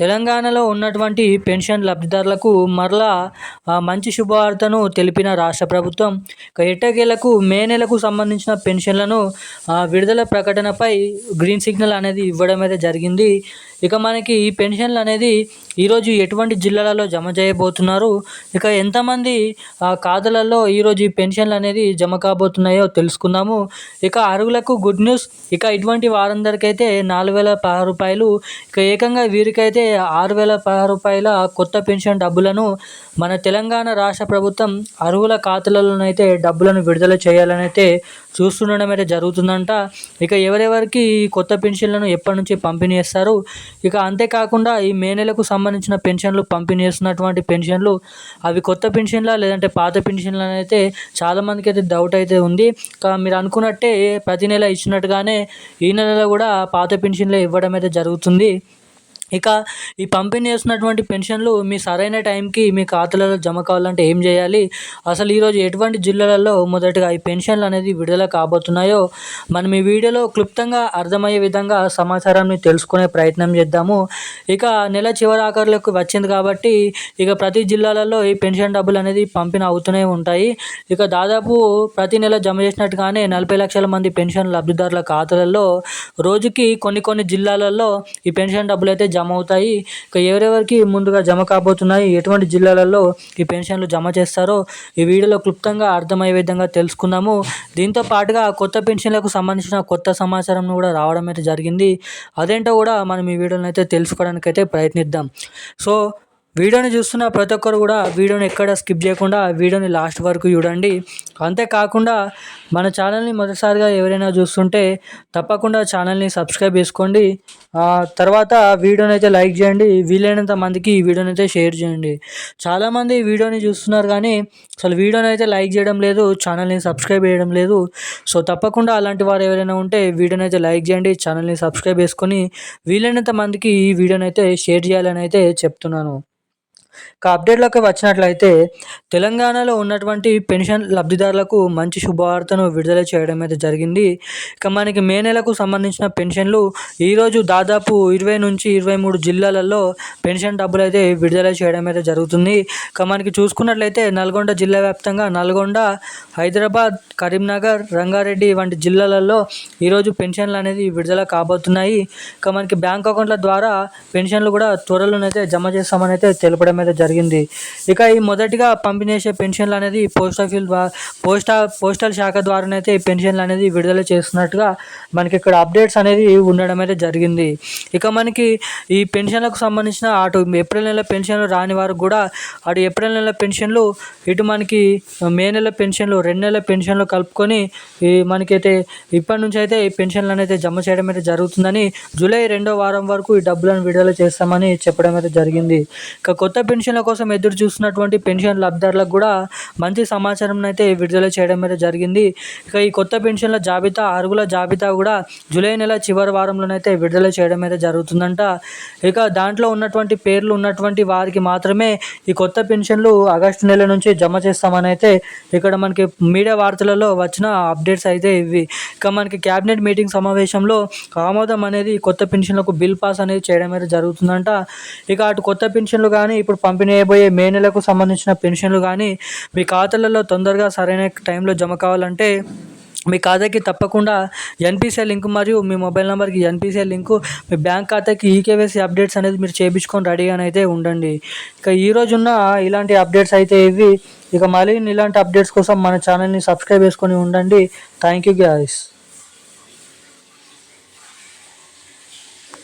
తెలంగాణలో ఉన్నటువంటి పెన్షన్ లబ్ధిదారులకు మరలా మంచి శుభవార్తను తెలిపిన రాష్ట్ర ప్రభుత్వం ఎట్టగేలకు ఎట్టకేలకు మే నెలకు సంబంధించిన పెన్షన్లను విడుదల ప్రకటనపై గ్రీన్ సిగ్నల్ అనేది ఇవ్వడం అయితే జరిగింది. ఇక మనకి ఈ పెన్షన్లు అనేది ఈరోజు ఎటువంటి జిల్లాలలో జమ చేయబోతున్నారు? ఇక ఎంతమంది కాదులలో ఖాతాలలో ఈరోజు ఈ పెన్షన్లు అనేది జమ కాబోతున్నాయో తెలుసుకుందాము. ఇక అరుగులకు గుడ్ న్యూస్ ఇక ఇటువంటి వారందరికైతే నాలుగు వేల పదహారు రూపాయలు ఇక ఏకంగా వీరికైతే ఆరు వేల పదహారు రూపాయల కొత్త పెన్షన్ డబ్బులను మన తెలంగాణ రాష్ట్ర ప్రభుత్వం అర్హుల ఖాతాలలోనైతే డబ్బులను విడుదల చేయాలని అయితే చూస్తుండడం అయితే జరుగుతుందంట. ఇక ఎవరెవరికి ఈ కొత్త పెన్షన్లను ఎప్పటి నుంచి పంపిణీ చేస్తారు? ఇక అంతేకాకుండా ఈ మే నెలకు సంబంధించిన పెన్షన్లు పంపిణీ చేస్తున్నటువంటి పెన్షన్లు అవి కొత్త పెన్షన్లా లేదంటే పాత పెన్షన్లు అయితే చాలామందికి అయితే డౌట్ అయితే ఉంది. మీరు అనుకున్నట్టే ప్రతి నెల ఇచ్చినట్టుగానే ఈ నెలలో కూడా పాత పెన్షన్లే ఇవ్వడం అయితే జరుగుతుంది. ఇక ఈ పంపిణీ చేస్తున్నటువంటి పెన్షన్లు మీ సరైన టైంకి మీ ఖాతాలలో జమ కావాలంటే ఏం చేయాలి? అసలు ఈరోజు ఎటువంటి జిల్లాలలో మొదటగా ఈ పెన్షన్లు అనేది విడుదల కాబోతున్నాయో? మనం ఈ వీడియోలో క్లుప్తంగా అర్థమయ్యే విధంగా సమాచారాన్ని తెలుసుకునే ప్రయత్నం చేద్దాము. ఇక నెల చివరి ఆఖరులకు వచ్చింది కాబట్టి ఇక ప్రతి జిల్లాలలో ఈ పెన్షన్ డబ్బులు అనేది పంపిణీ అవుతూనే ఉంటాయి. ఇక దాదాపు ప్రతి నెల జమ చేసినట్టుగానే నలభై లక్షల మంది పెన్షన్ లబ్ధిదారుల ఖాతాలలో రోజుకి కొన్ని కొన్ని జిల్లాలలో ఈ పెన్షన్ డబ్బులు అయితే జమ అవుతాయి ఇక ఎవరెవరికి ముందుగా జమ కాబోతున్నాయి ఎటువంటి జిల్లాలలో ఈ పెన్షన్లు జమ చేస్తారో ఈ వీడియోలో క్లుప్తంగా అర్థమయ్యే విధంగా తెలుసుకుందాము. దీంతో పాటుగా కొత్త పెన్షన్లకు సంబంధించిన కొత్త సమాచారం కూడా రావడం అయితే జరిగింది. అదేంటో కూడా మనం ఈ వీడియోని అయితే తెలుసుకోవడానికి అయితే ప్రయత్నిద్దాం. సో వీడియోని చూస్తున్న ప్రతి ఒక్కరు కూడా వీడియోని ఎక్కడ స్కిప్ చేయకుండా వీడియోని లాస్ట్ వరకు చూడండి. అంతేకాకుండా మన ఛానల్ని మొదటిసారిగా ఎవరైనా చూస్తుంటే తప్పకుండా ఛానల్ని సబ్స్క్రైబ్ చేసుకోండి. తర్వాత వీడియోని అయితే లైక్ చేయండి. వీలైనంత మందికి ఈ వీడియోని అయితే షేర్ చేయండి. చాలామంది వీడియోని చూస్తున్నారు కానీ అసలు వీడియోని అయితే లైక్ చేయడం లేదు ఛానల్ని సబ్స్క్రైబ్ చేయడం లేదు. సో తప్పకుండా అలాంటి వారు ఎవరైనా ఉంటే వీడియోని అయితే లైక్ చేయండి ఛానల్ని సబ్స్క్రైబ్ చేసుకొని వీలైనంత మందికి ఈ వీడియోని అయితే షేర్ చేయాలని అయితే చెప్తున్నాను. ఇక అప్డేట్లోకి వచ్చినట్లయితే తెలంగాణలో ఉన్నటువంటి పెన్షన్ లబ్ధిదారులకు మంచి శుభవార్తను విడుదల చేయడం అయితే జరిగింది. ఇక మనకి మే నెలకు సంబంధించిన పెన్షన్లు ఈరోజు దాదాపు ఇరవై నుంచి ఇరవై మూడు జిల్లాలలో పెన్షన్ డబ్బులు అయితే విడుదల చేయడం అయితే జరుగుతుంది. ఇక మనకి చూసుకున్నట్లయితే నల్గొండ జిల్లా వ్యాప్తంగా నల్గొండ హైదరాబాద్ కరీంనగర్ రంగారెడ్డి వంటి జిల్లాలలో ఈరోజు పెన్షన్లు అనేది విడుదల కాబోతున్నాయి. ఇక మనకి బ్యాంక్ అకౌంట్ల ద్వారా పెన్షన్లు కూడా త్వరలోనైతే జమ చేస్తామని అయితే తెలపడం అయితే జరిగింది. ఇక ఈ మొదటిగా పంపిణీ చేసే పెన్షన్లు అనేది పోస్ట్ ఆఫీస్ ద్వారా పోస్ట్ పోస్టల్ శాఖ ద్వారానైతే ఈ పెన్షన్లు అనేది విడుదల చేస్తున్నట్టుగా మనకి ఇక్కడ అప్డేట్స్ అనేది ఉండడం అయితే జరిగింది. ఇక మనకి ఈ పెన్షన్లకు సంబంధించిన అటు ఏప్రిల్ నెల పెన్షన్లు రాని వారికి కూడా అటు ఏప్రిల్ నెల పెన్షన్లు ఇటు మనకి మే నెల పెన్షన్లు రెండు నెలల పెన్షన్లు కలుపుకొని ఈ మనకైతే ఇప్పటి నుంచి అయితే ఈ పెన్షన్లు అనేది జమ చేయడం అయితే జరుగుతుందని జూలై రెండో వారం వరకు ఈ డబ్బులను విడుదల చేస్తామని చెప్పడం అయితే జరిగింది. ఇక కొత్త పెన్షన్ల కోసం ఎదురు చూస్తున్నటువంటి పెన్షన్ లబ్ధిదారులకు కూడా మంచి సమాచారం అయితే విడుదల చేయడం అయితే జరిగింది. ఇక ఈ కొత్త పెన్షన్ల జాబితా అరుగుల జాబితా కూడా జూలై నెల చివరి వారంలోనైతే విడుదల చేయడం అయితే జరుగుతుందంట. ఇక దాంట్లో ఉన్నటువంటి పేర్లు ఉన్నటువంటి వారికి మాత్రమే ఈ కొత్త పెన్షన్లు ఆగస్టు నెల నుంచి జమ చేస్తామని అయితే ఇక్కడ మనకి మీడియా వార్తలలో వచ్చిన అప్డేట్స్ అయితే ఇవి. ఇక మనకి క్యాబినెట్ మీటింగ్ సమావేశంలో ఆమోదం అనేది కొత్త పెన్షన్లకు బిల్ పాస్ అనేది చేయడం అయితే జరుగుతుందంట. ఇక అటు కొత్త పెన్షన్లు కానీ ఇప్పుడు పంపిణీ అయిపోయే మే నెలకు సంబంధించిన పెన్షన్లు కానీ మీ ఖాతాలలో తొందరగా సరైన టైంలో జమ కావాలంటే మీ ఖాతాకి తప్పకుండా ఎన్పిసిఐ లింక్ మరియు మీ మొబైల్ నెంబర్కి ఎన్పిసిఐ లింకు మీ బ్యాంక్ ఖాతాకి ఈకేవైసీ అప్డేట్స్ అనేది మీరు చేయించుకొని రెడీగానైతే ఉండండి. ఇక ఈ రోజున్న ఇలాంటి అప్డేట్స్ అయితే ఇవి. ఇక మళ్ళీ ఇలాంటి అప్డేట్స్ కోసం మన ఛానల్ని సబ్స్క్రైబ్ చేసుకొని ఉండండి. Thank you guys.